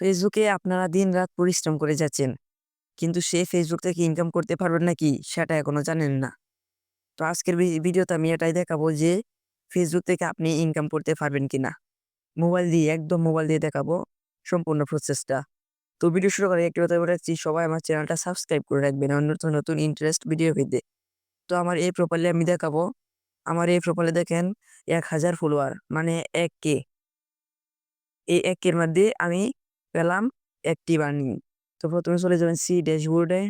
ফেসবুকে আপনারা দিন-রাত পরিশ্রম করে যাচ্ছেন। কিন্তু সে ফেসবুক থেকে ইনকাম করতে পারবেন নাকি সেটা এখনও জানেন না। তো আজকের ভিডিওতে আমি এটাই দেখাবো যে ফেসবুক থেকে আপনি ইনকাম করতে পারবেন কিনা। মোবাইল দিয়ে একদম মোবাইল দিয়ে দেখাবো সম্পূর্ণ প্রসেসটা। তো ভিডিও শুরু আগে একটি কথা বলে রাখছি সবাই আমার চ্যানেলটা সাবস্ক্রাইব করে রাখবেন নতুন, নতুন ইন্টারেস্ট ভিডিও পেতে। তো আমার এই প্রোফাইলে আমি দেখাবো। আমার এই প্রোফাইলে দেখেন ১০০০ ফলোয়ার মানে এক কে। এই ১ কের মধ্যে আমি পেলাম অ্যাক্টিভ আর্নিং। তো প্রথমে চলে যাবেন সি ড্যাশবোর্ডে।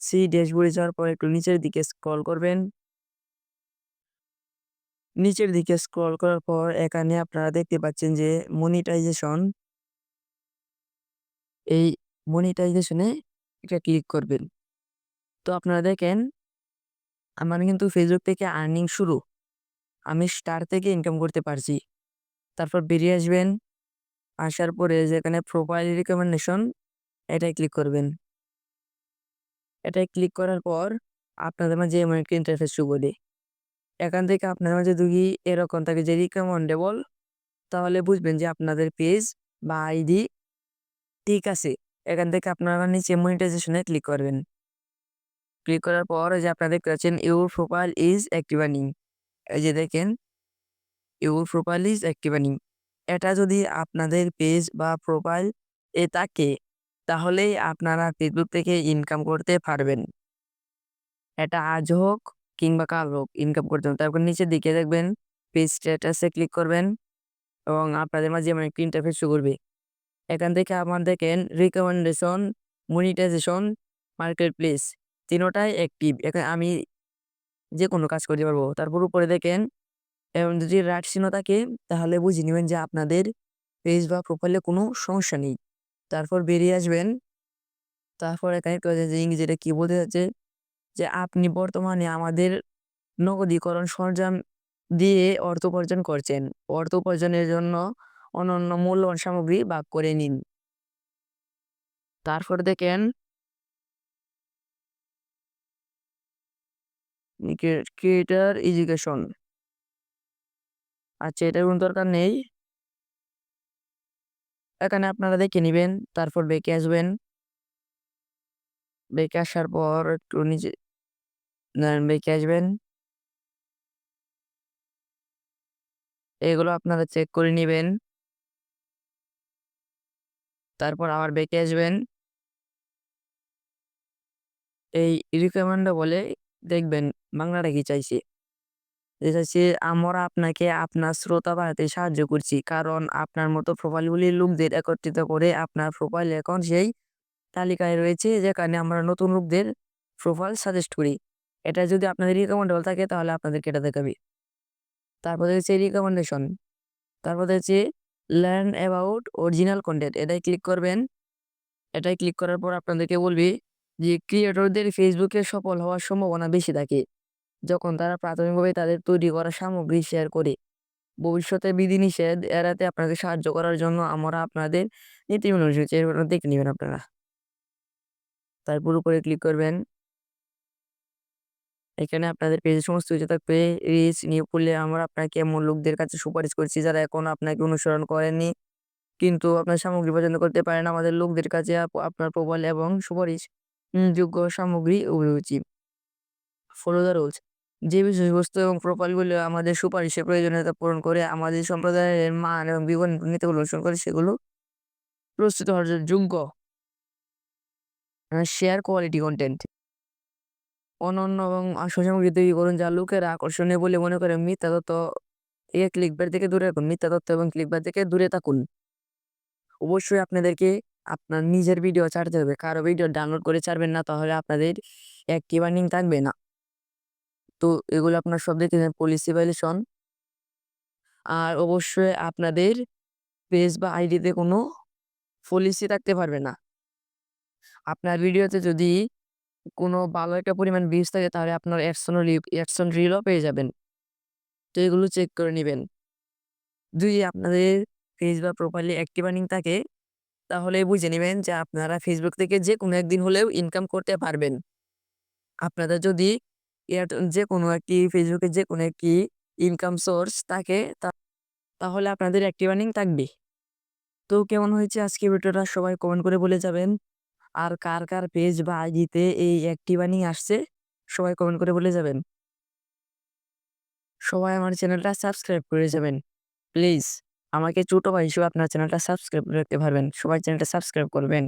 সি ড্যাশবোর্ডে যাওয়ার পর একটু নিচের দিকে স্ক্রল করবেন। নিচের দিকে স্ক্রল করার পর এখানে আপনারা দেখতে পাচ্ছেন যে মনিটাইজেশন এই মনিটাইজেশনে এটা ক্লিক করবেন। তো আপনারা দেখেন, আমার কিন্তু ফেসবুক থেকে আর্নিং শুরু। আমি স্টার থেকে ইনকাম করতে পারছি। তারপর বেরিয়ে আসবেন। আসার পরে যেখানে প্রোফাইল রিকমেন্ডেশন এটাই ক্লিক করবেন। এটাই ক্লিক করার পর আপনাদের মাঝে এমন একটা ইন্টারফেস শো করবে। এখান থেকে আপনাদের মাঝে যদি এরকম থাকে যে রিকমেন্ডেবল তাহলে বুঝবেন যে আপনাদের পেজ বা আইডি ঠিক আছে। এখান থেকে আপনারা নিচে মনিটাইজেশনে ক্লিক করবেন। ক্লিক করার পর যে আপনারা দেখতে পাচ্ছেন your profile is active earning. এই যে দেখেন your profile is active earning. এটা যদি আপনাদের পেজ বা প্রোফাইল এ থাকে তাহলেই আপনারা ফেসবুক থেকে ইনকাম করতে পারবেন। এটা আজ হোক কিংবা কাল হোক ইনকাম করতে হবে। তারপর নিচের দিকে দেখবেন পেজ স্ট্যাটাসে ক্লিক করবেন এবং আপনাদের মাঝে এমন একটা ইন্টারফেস শুরু করবে। এখান থেকে আমার দেখেন রিকমেন্ডেশন, মনিটাইজেশন, মার্কেট প্লেস তিনোটাই অ্যাক্টিভ। এখানে আমি যেকোনো কাজ করতে পারব। তারপর উপরে দেখেন এবং যদি রাইট থাকে, তাহলে বুঝে নেবেন যে আপনাদের পেজ বা প্রোফাইলে কোনো সমস্যা নেই। তারপর বেরিয়ে আসবেন। তারপর এখানে যে ইংরেজিতে কি বলতে চাচ্ছে, যে আপনি বর্তমানে আমাদের নগদীকরণ সরঞ্জাম দিয়ে অর্থ উপার্জন করছেন। অর্থ উপার্জনের জন্য অনন্য মূল্যবান সামগ্রী ভাগ করে নিন। তারপর দেখেন ক্রিয়ে ক্রিয়েটর এডুকেশন। আচ্ছা এটার কোনো দরকার নেই। এখানে আপনারা দেখে নিবেন। তারপর ব্যাকে আসবেন। ব্যাকে আসার পর একটু ধরেন ব্যাকে আসবেন। এগুলো আপনারা চেক করে নেবেন তারপর আবার ব্যাকে আসবেন। এই রিকমেন্ডেবল বলে দেখবেন বাংলাটা কি চাইছে। যে আমরা আপনাকে আপনার শ্রোতা বাড়াতে সাহায্য করছি। কারণ আপনার মতো প্রোফাইলগুলির লোকদের একত্রিত করে আপনার প্রোফাইল এখন সেই তালিকায় রয়েছে যেখানে আমরা নতুন লোকদের প্রোফাইল সাজেস্ট করি। এটা যদি আপনাদের রিকমেন্ডেবল থাকে তাহলে আপনাদেরকে এটা দেখাবে। তারপরে হচ্ছে রিকমেন্ডেশন। তারপরে হচ্ছে লার্ন অ্যাবাউট অরিজিনাল কনটেন্ট এটাই ক্লিক করবেন। এটাই ক্লিক করার পর আপনাদেরকে বলবে যে ক্রিয়েটরদের ফেসবুকে সফল হওয়ার সম্ভাবনা বেশি থাকে। যখন তারা প্রাথমিকভাবে তাদের তৈরি করা সামগ্রী শেয়ার করে। ভবিষ্যতে বিধিনিষেধ এড়াতে আপনাকে সাহায্য করার জন্য আমরা আপনাদের রয়েছে এগুলো দেখে নেবেন আপনারা। তারপর উপরে ক্লিক করবেন। এখানে আপনাদের পেজে সমস্ত কিছু থাকবে। রিচ নিয়োগ করলে আমরা আপনাকে এমন লোকদের কাছে সুপারিশ করছি যারা এখন আপনাকে অনুসরণ করেননি। কিন্তু আপনার সামগ্রী পছন্দ করতে পারেন আমাদের লোকদের কাছে আপ, আপনার প্রবল এবং সুপারিশ যোগ্য সামগ্রী অভিরুচি। Follow the rules. যে বিষয়বস্তু এবং প্রোফাইলগুলো আমাদের সুপারিশের প্রয়োজনীয়তা পূরণ করে আমাদের সম্প্রদায়ের মান এবং বিবরণ নীতিগুলো অনুসরণ করে সেগুলো প্রস্তুত হওয়ার যোগ্য। শেয়ার কোয়ালিটি কন্টেন্ট অনন্য এবং আসল সামগ্রী তৈরি করুন যা লোকেরা আকর্ষণীয় বলে মনে করে মিথ্যা তথ্য থেকে ক্লিকবেট থেকে দূরে রাখুন। মিথ্যা তথ্য এবং ক্লিকবেট থেকে দূরে থাকুন। অবশ্যই আপনাদেরকে আপনার নিজের ভিডিও ছাড়তে হবে। কারও ভিডিও ডাউনলোড করে ছাড়বেন না, তাহলে আপনাদের অ্যাক্টিভ আর্নিং থাকবে না। তো এগুলো আপনার সব দেখে পলিসি ভায়োলেশন। আর অবশ্যই আপনাদের পেজ বা আইডিতে কোনো পলিসি থাকতে পারবে না। আপনার ভিডিওতে যদি কোনো ভালো একটা পরিমাণ ভিউজ থাকে, তাহলে আপনার অ্যাকশন অ্যাকশন রিলও পেয়ে যাবেন। তো এগুলো চেক করে নেবেন যদি আপনাদের পেজ বা প্রোফাইলে অ্যাক্টিভ আর্নিং থাকে, তাহলে বুঝে নেবেন যে আপনারা ফেসবুক থেকে যে কোনো একদিন হলেও ইনকাম করতে পারবেন। আপনাদের যদি এয়ার যেকোনো একটি ফেসবুকে যে কোনো একটি ইনকাম সোর্স থাকে তাহলে আপনাদের অ্যাক্টিভ আর্নিং থাকবে। তো কেমন হয়েছে আজকে ভিডিওটা সবাই কমেন্ট করে বলে যাবেন। আর কার কার পেজ বা আইডিতে এই অ্যাক্টিভ আর্নিং আসছে, সবাই কমেন্ট করে বলে যাবেন। সবাই আমার চ্যানেলটা সাবস্ক্রাইব করে যাবেন। প্লিজ আমাকে ছোটো ভাই হিসেবে আপনার চ্যানেলটা সাবস্ক্রাইব করে রাখতে পারবেন। সবাই চ্যানেলটা সাবস্ক্রাইব করবেন।